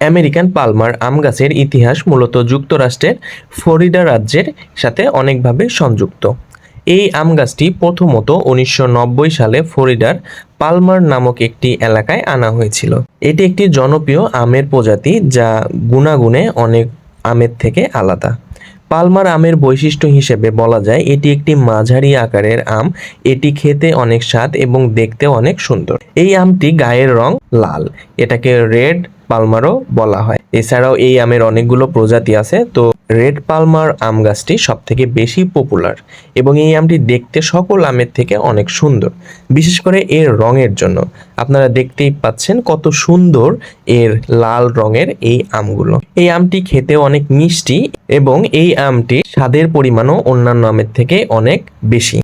American Palmer আম গাছের ইতিহাস মূলত যুক্তরাষ্ট্রের ফ্লোরিডা রাজ্যের সাথে অনেকভাবে সংযুক্ত। এই আম গাছটি প্রথমত উনিশশো নব্বই সালে ফ্লোরিডার পালমার নামক একটি এলাকায় আনা হয়েছিল। এটি একটি জনপ্রিয় আমের প্রজাতি যা গুণাগুণে অনেক আমের থেকে আলাদা। পালমার আমের বৈশিষ্ট্য হিসেবে বলা যায়, এটি একটি মাঝারি আকারের আম। এটি খেতে অনেক স্বাদ এবং দেখতে অনেক সুন্দর। এই আমটি গায়ের রং লাল। এটাকে রেড পালমারও বলা হয়। এছাড়াও এই আমের অনেকগুলো প্রজাতি আছে, তো রেড পালমার আম গাছটি সব থেকে বেশি পপুলার এবং এই আমটি দেখতে সকল আমের থেকে অনেক সুন্দর, বিশেষ করে এর রঙের জন্য। আপনারা দেখতেই পাচ্ছেন কত সুন্দর এর লাল রঙের এই আমগুলো। এই আমটি খেতে অনেক মিষ্টি এবং এই আমটি স্বাদের পরিমাণও অন্যান্য আমের থেকে অনেক বেশি।